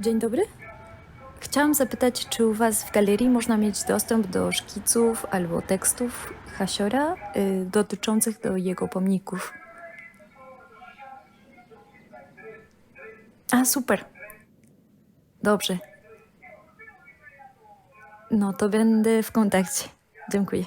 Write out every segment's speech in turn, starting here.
Dzień dobry. Chciałam zapytać, czy u Was w galerii można mieć dostęp do szkiców albo tekstów Hasiora y, dotyczących do jego pomników? A, super. Dobrze. No to będę w kontakcie. Dziękuję.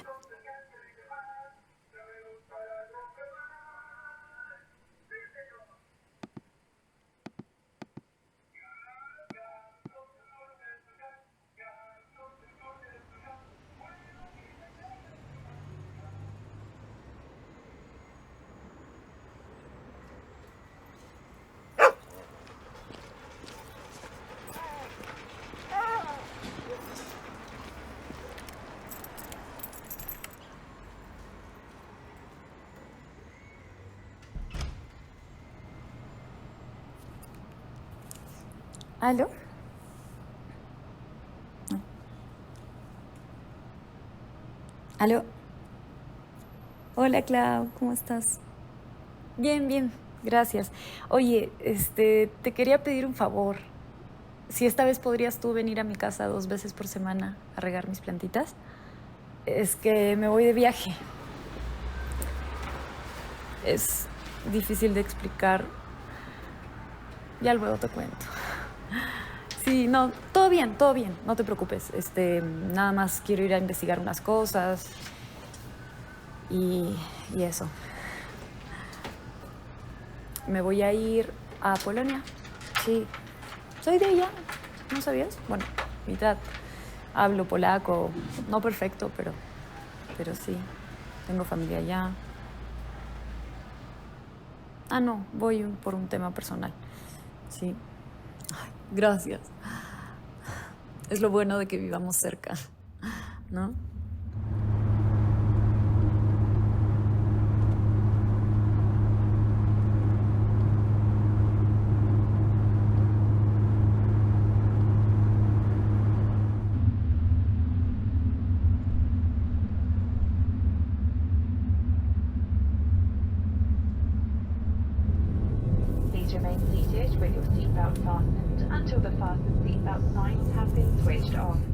¿Aló? Hola, Clau, ¿cómo estás? Bien, bien, gracias. Oye, este, te quería pedir un favor. Si esta vez podrías tú venir a mi casa dos veces por semana a regar mis plantitas. Es que me voy de viaje. Es difícil de explicar. Ya luego te cuento. Sí, no, todo bien, todo bien, no te preocupes. Este, nada más quiero ir a investigar unas cosas y, y eso. Me voy a ir a Polonia. Sí, soy de allá, ¿no sabías? Bueno, mitad. Hablo polaco, no perfecto, pero, pero sí. Tengo familia allá. Ah, no, voy por un tema personal. Sí. Gracias. Es lo bueno de que vivamos cerca, ¿no? Fasten seatbelt signs have been switched off.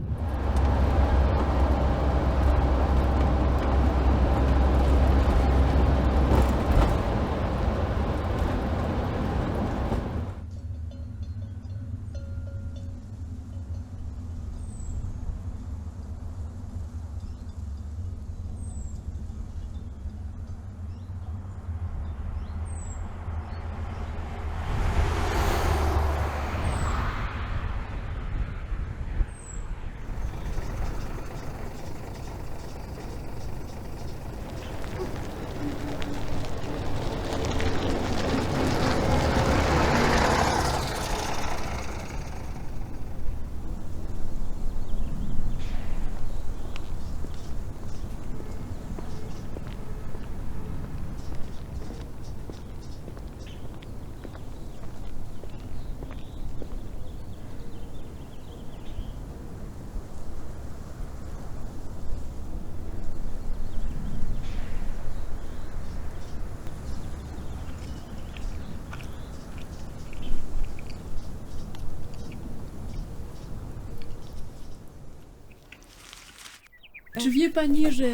Czy wie pani, że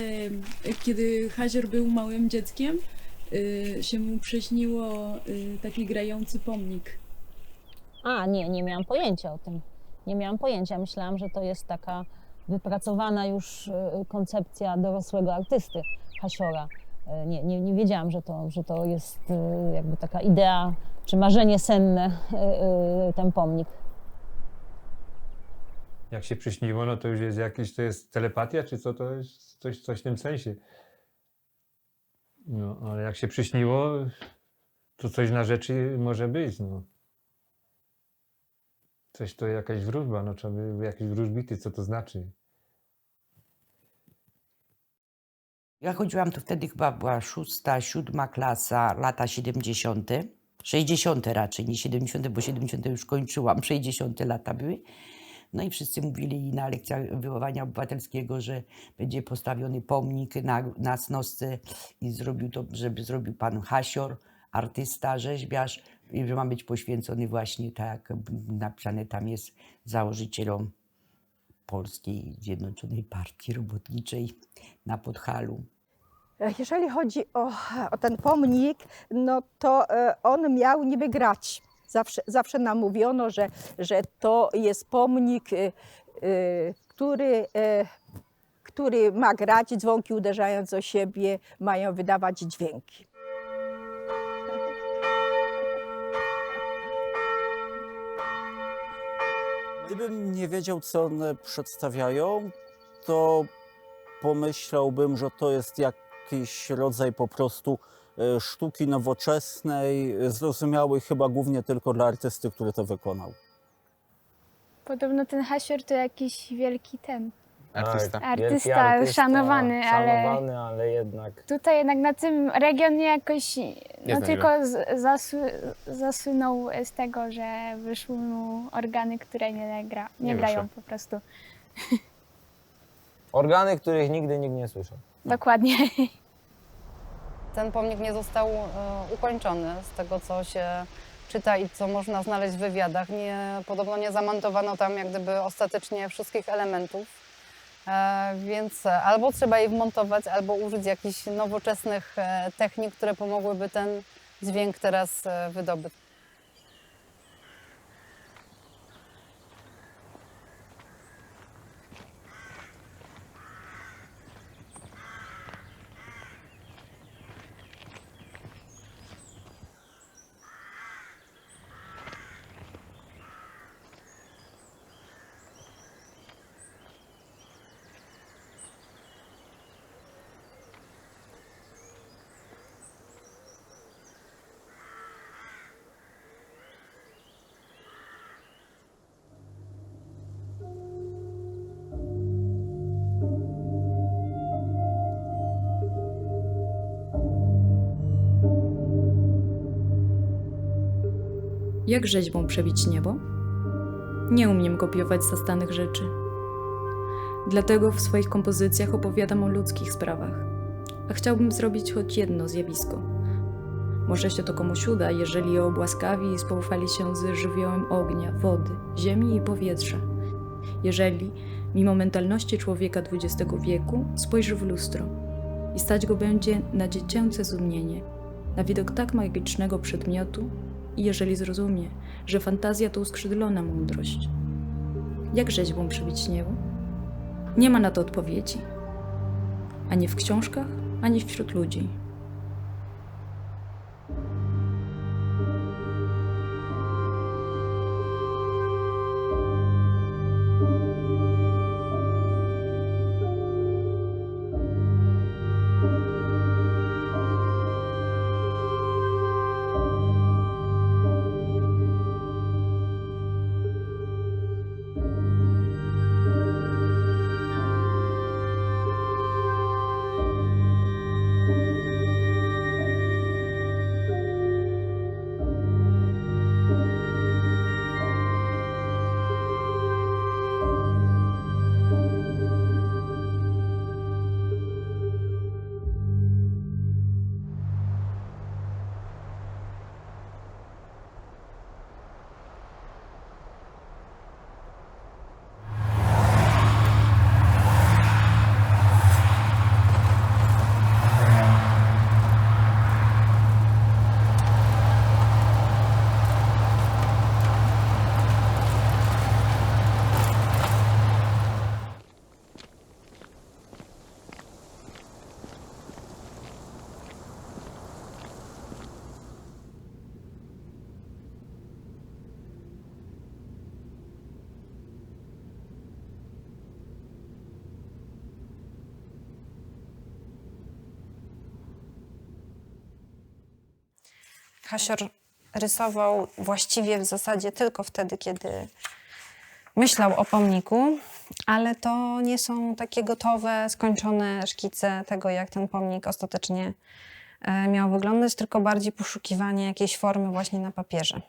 kiedy Hazior był małym dzieckiem, y, się mu przyśniło y, taki grający pomnik? A, nie, nie miałam pojęcia o tym. Nie miałam pojęcia. Myślałam, że to jest taka wypracowana już koncepcja dorosłego artysty Hasiora. Nie, nie, nie wiedziałam, że to, że to jest jakby taka idea czy marzenie senne, ten pomnik. Jak się przyśniło, no to już jest jakiś, to jest telepatia, czy co to jest? Coś, coś w tym sensie. No, ale jak się przyśniło, to coś na rzeczy może być, no. Coś to jakaś wróżba, no trzeba by jakieś wróżbity, co to znaczy. Ja chodziłam, to wtedy chyba była szósta, siódma klasa, lata 70., 60. raczej, nie 70., bo 70. już kończyłam, 60. lata były. No i wszyscy mówili na lekcjach wychowania obywatelskiego, że będzie postawiony pomnik na, na Snosce i zrobił to, żeby zrobił pan Hasior, artysta, rzeźbiarz, i że ma być poświęcony właśnie tak, napisane tam jest, założycielom Polskiej Zjednoczonej Partii Robotniczej na Podhalu. Jeżeli chodzi o, o ten pomnik, no to e, on miał niby grać. Zawsze, zawsze nam mówiono, że, że to jest pomnik, e, e, który, e, który ma grać, dzwonki uderzając o siebie mają wydawać dźwięki. Gdybym nie wiedział, co one przedstawiają, to pomyślałbym, że to jest jakiś rodzaj po prostu sztuki nowoczesnej, e, zrozumiałej chyba głównie tylko dla artysty, który to wykonał. Podobno ten hasior to jakiś wielki ten. Artysta. Artysta, Wielki artysta, szanowany, ale- Szanowany, ale jednak Tutaj jednak na tym regionie jakoś no znajdziemy. tylko z, zasu, zasłynął z tego, że wyszły mu organy, które nie, gra, nie, Nie grają wyszły. po prostu. organy, których nigdy nikt nie słyszał. Dokładnie. Ten pomnik nie został e, ukończony z tego, co się czyta i co można znaleźć w wywiadach. Nie, podobno nie zamontowano tam jak gdyby ostatecznie wszystkich elementów. E, więc albo trzeba je wmontować, albo użyć jakichś nowoczesnych e, technik, które pomogłyby ten dźwięk teraz wydobyć. Jak rzeźbą przebić niebo? Nie umiem kopiować zastanych rzeczy. Dlatego w swoich kompozycjach opowiadam o ludzkich sprawach. A chciałbym zrobić choć jedno zjawisko. Może się to komuś uda, jeżeli je obłaskawi i spoufali się z żywiołem ognia, wody, ziemi i powietrza. Jeżeli, mimo mentalności człowieka XX wieku, spojrzy w lustro i stać go będzie na dziecięce zdumienie, na widok tak magicznego przedmiotu, jeżeli zrozumie, że fantazja to uskrzydlona mądrość. Jak rzeźbą przebić niebo? Nie ma na to odpowiedzi. Ani w książkach, ani wśród ludzi. Hasior rysował właściwie w zasadzie tylko wtedy, kiedy myślał o pomniku, ale to nie są takie gotowe, skończone szkice tego, jak ten pomnik ostatecznie e, miał wyglądać, tylko bardziej poszukiwanie jakiejś formy właśnie na papierze.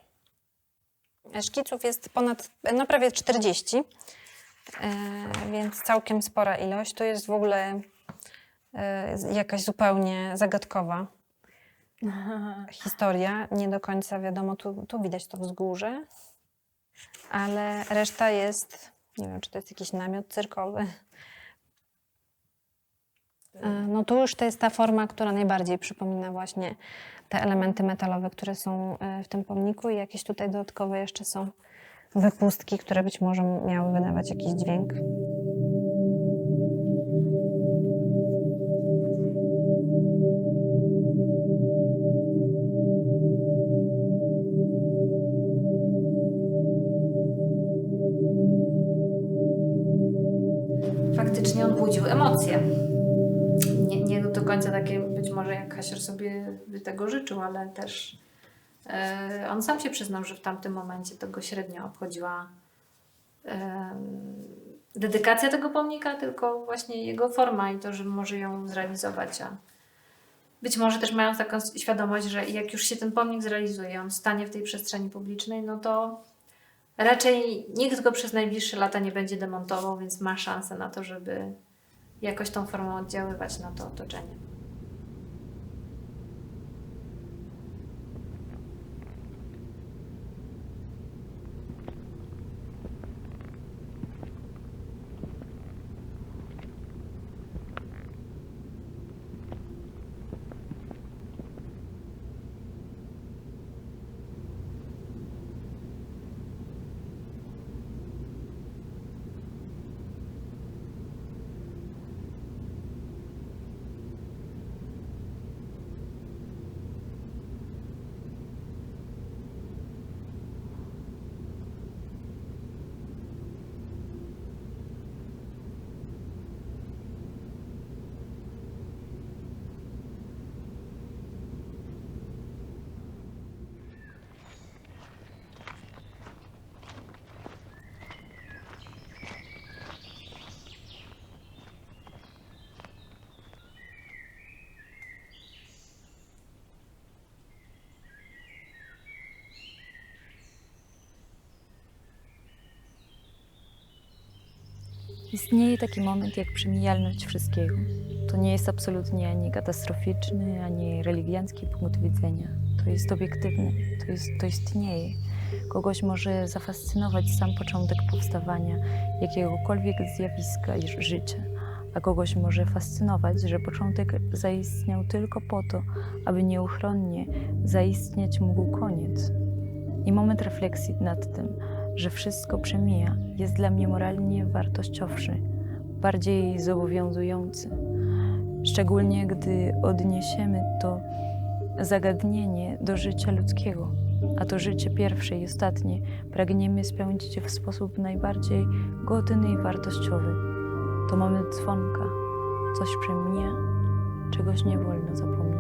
Szkiców jest ponad, no prawie 40, e, więc całkiem spora ilość. To jest w ogóle e, jakaś zupełnie zagadkowa historia. Nie do końca wiadomo, tu, tu widać to wzgórze, ale reszta jest, nie wiem, czy to jest jakiś namiot cyrkowy. E, No tu już to jest ta forma, która najbardziej przypomina właśnie te elementy metalowe, które są e, w tym pomniku i jakieś tutaj dodatkowe jeszcze są wypustki, które być może miały wydawać jakiś dźwięk. Faktycznie on budził emocje. Nie, nie do końca takie być może jak Hasior sobie by tego życzył, ale też e, on sam się przyznał, że w tamtym momencie to go średnio obchodziła e, dedykacja tego pomnika, tylko właśnie jego forma i to, że może ją zrealizować. A być może też mając taką świadomość, że jak już się ten pomnik zrealizuje, on stanie w tej przestrzeni publicznej, no to Raczej nikt go przez najbliższe lata nie będzie demontował, więc ma szansę na to, żeby jakoś tą formą oddziaływać na to otoczenie. Istnieje taki moment jak przemijalność wszystkiego. To nie jest absolutnie ani katastroficzny, ani religiancki punkt widzenia. To jest obiektywne, to, jest, to istnieje. Kogoś może zafascynować sam początek powstawania jakiegokolwiek zjawiska i życia, a kogoś może fascynować, że początek zaistniał tylko po to, aby nieuchronnie zaistnieć mógł koniec. I moment refleksji nad tym, że wszystko przemija, jest dla mnie moralnie wartościowszy, bardziej zobowiązujący. Szczególnie gdy odniesiemy to zagadnienie do życia ludzkiego, a to życie pierwsze i ostatnie pragniemy spełnić w sposób najbardziej godny i wartościowy. To moment dzwonka, coś przemija, czegoś nie wolno zapomnieć.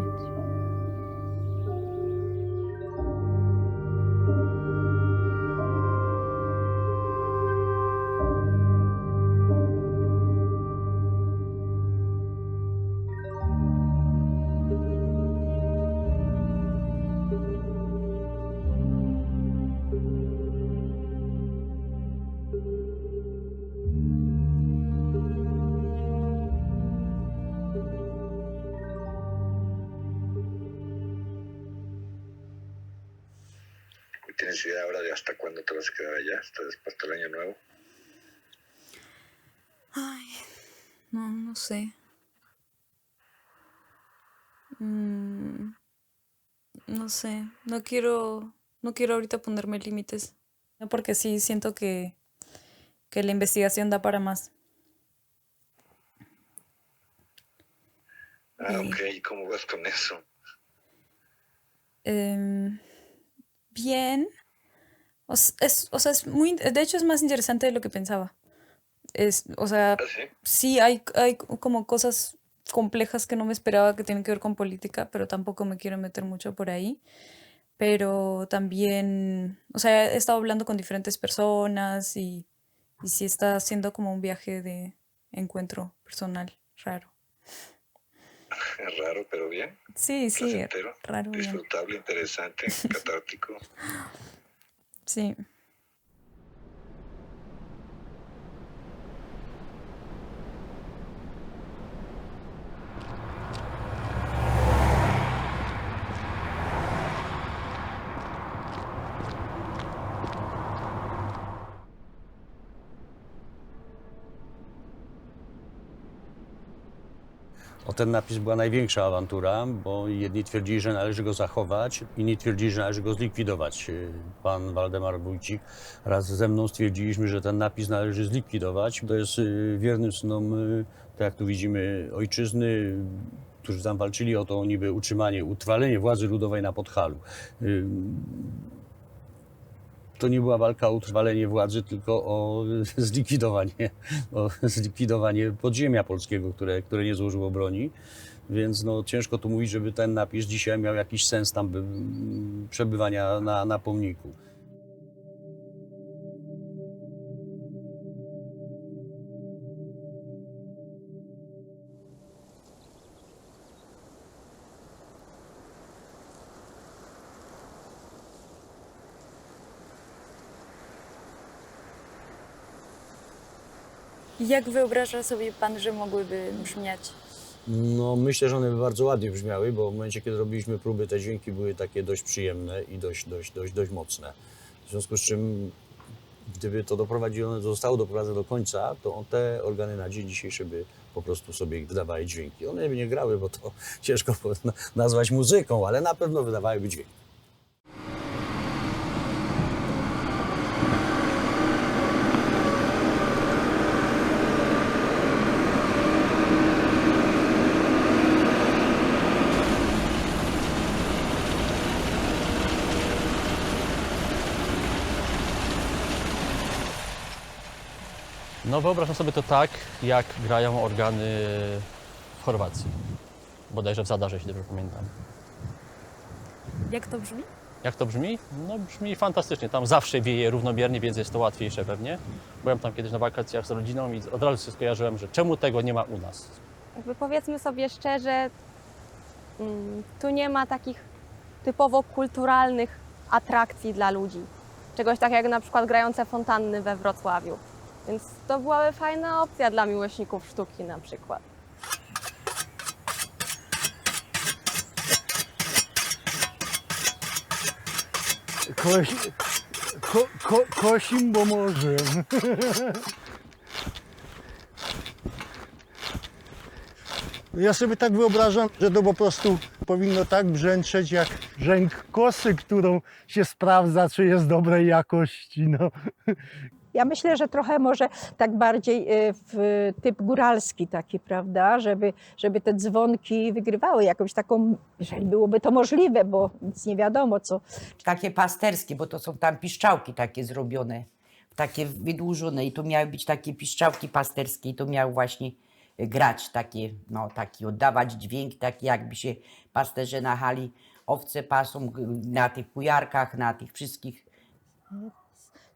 Hasta cuándo te vas a quedar allá? ¿Hasta después del año nuevo? Ay, no, no sé. Mm, no sé, no quiero, no quiero ahorita ponerme límites, no, porque sí siento que, que la investigación da para más. Ah, Y- ok. ¿Y cómo vas con eso? Em, bien. O, es, o sea, es muy, de hecho es más interesante de lo que pensaba. Es, o sea, ¿Ah, sí? sí hay, hay como cosas complejas que no me esperaba que tienen que ver con política, pero tampoco me quiero meter mucho por ahí. Pero también, o sea, he estado hablando con diferentes personas y, y sí está siendo como un viaje de encuentro personal raro. Es raro, pero bien. Sí, sí, Placentero. raro, bien. Disfrutable, interesante, catártico. Sí. Ten napis była największa awantura, bo jedni twierdzili, że należy go zachować, inni twierdzili, że należy go zlikwidować. Pan Waldemar Wójcik wraz ze mną stwierdziliśmy, że ten napis należy zlikwidować. To jest y, wiernym synom, y, tak jak tu widzimy, ojczyzny, którzy tam walczyli o to niby utrzymanie, utrwalenie władzy ludowej na Podhalu. To nie była walka o utrwalenie władzy, tylko o zlikwidowanie, o zlikwidowanie podziemia polskiego, które, które nie złożyło broni. Więc no, ciężko tu mówić, żeby ten napis dzisiaj miał jakiś sens tam mm, przebywania na, na pomniku. Jak wyobraża sobie pan, że mogłyby brzmiać? No, myślę, że one by bardzo ładnie brzmiały, bo w momencie, kiedy robiliśmy próby, te dźwięki były takie dość przyjemne i dość, dość, dość, dość mocne. W związku z czym, gdyby to doprowadziło, zostało doprowadzone do końca, to te organy na dzień dzisiejszy by po prostu sobie wydawały dźwięki. One by nie grały, bo to ciężko na- nazwać muzyką, ale na pewno wydawałyby dźwięk. No wyobrażam sobie to tak, jak grają organy w Chorwacji. Bodajże w Zadarze, jeśli dobrze pamiętam. Jak to brzmi? Jak to brzmi? No brzmi fantastycznie. Tam zawsze wieje równomiernie, więc jest to łatwiejsze pewnie. Byłem tam kiedyś na wakacjach z rodziną i od razu się skojarzyłem, że czemu tego nie ma u nas. Jakby powiedzmy sobie szczerze, mm, tu nie ma takich typowo kulturalnych atrakcji dla ludzi. Czegoś takiego jak na przykład grające fontanny we Wrocławiu. Więc to byłaby fajna opcja dla miłośników sztuki na przykład. Koś, ko, ko, kosim, bo może. Ja sobie tak wyobrażam, że to po prostu powinno tak brzęczeć jak rzęk kosy, którą się sprawdza, czy jest dobrej jakości. No. Ja myślę, że trochę może tak bardziej y, w typ góralski taki, prawda, żeby, żeby te dzwonki wygrywały jakąś taką, jeżeli byłoby to możliwe, bo nic nie wiadomo co. Takie pasterskie, bo to są tam piszczałki takie zrobione, takie wydłużone i to miały być takie piszczałki pasterskie i to miały właśnie grać takie, no taki oddawać dźwięk, taki jakby się pasterze na hali owce pasą na tych kujarkach, na tych wszystkich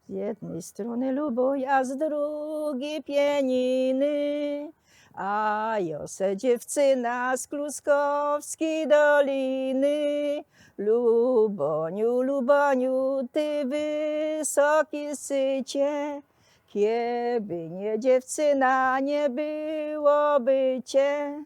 Z jednej strony luboj, a z drugiej pieniny. A Jose dziewczyna z Kluskowskiej doliny. Luboniu, Luboniu, ty wysoki sycie. Kieby nie dziewczyna, nie byłoby cię.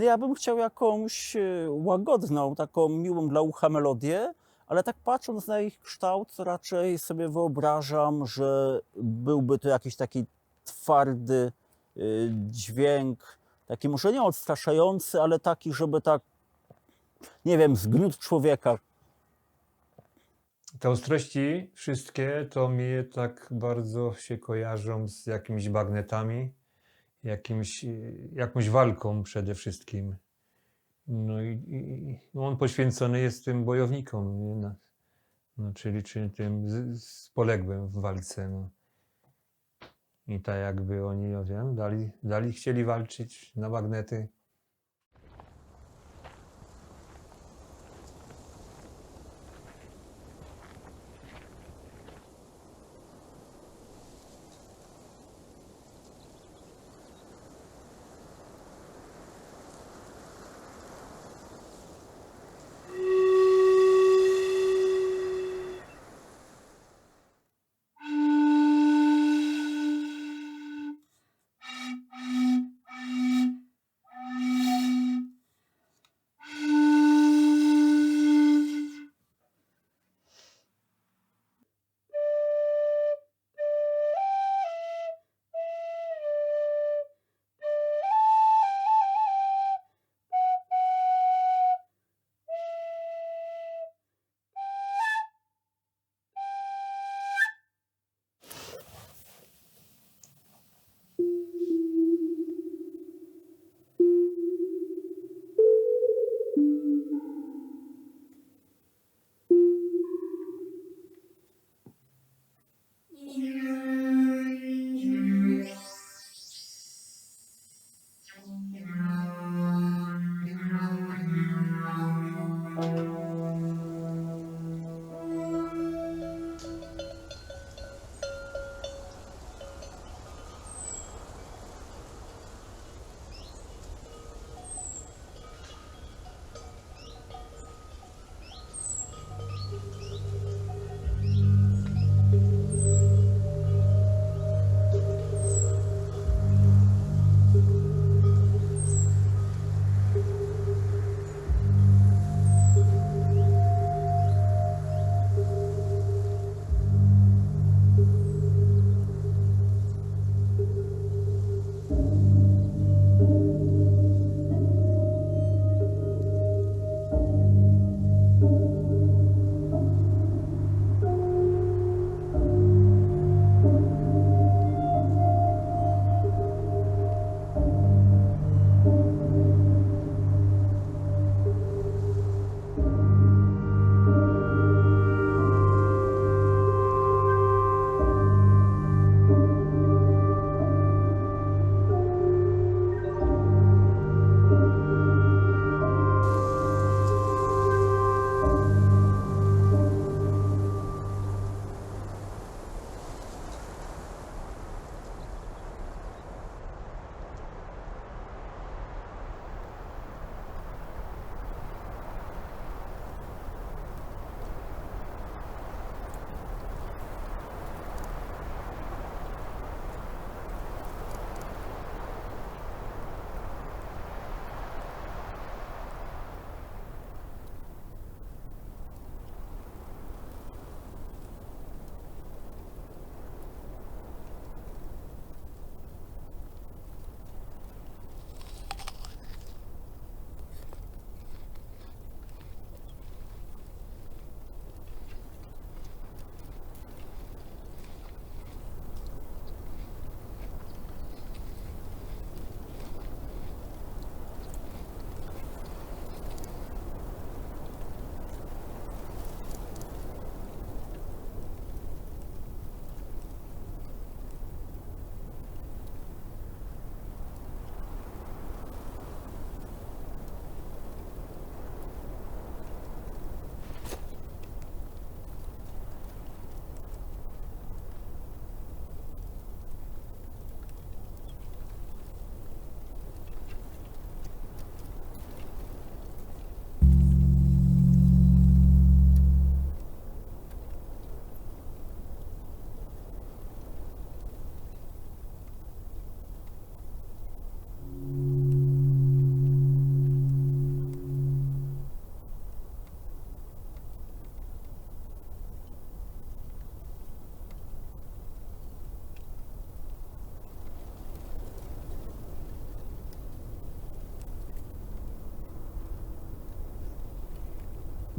No ja bym chciał jakąś e, łagodną, taką miłą dla ucha melodię, ale tak patrząc na ich kształt, raczej sobie wyobrażam, że byłby to jakiś taki twardy y, dźwięk, taki może nie odstraszający, ale taki, żeby tak, nie wiem, zgniótł człowieka. Te ostrości wszystkie to mi tak bardzo się kojarzą z jakimiś bagnetami, jakimś, y, jakąś walką przede wszystkim. No i, i on poświęcony jest tym bojownikom? No, no, czyli, czyli tym z, z poległym w walce. No. I tak jakby oni, ja wiem, dali, dali, chcieli walczyć na bagnety.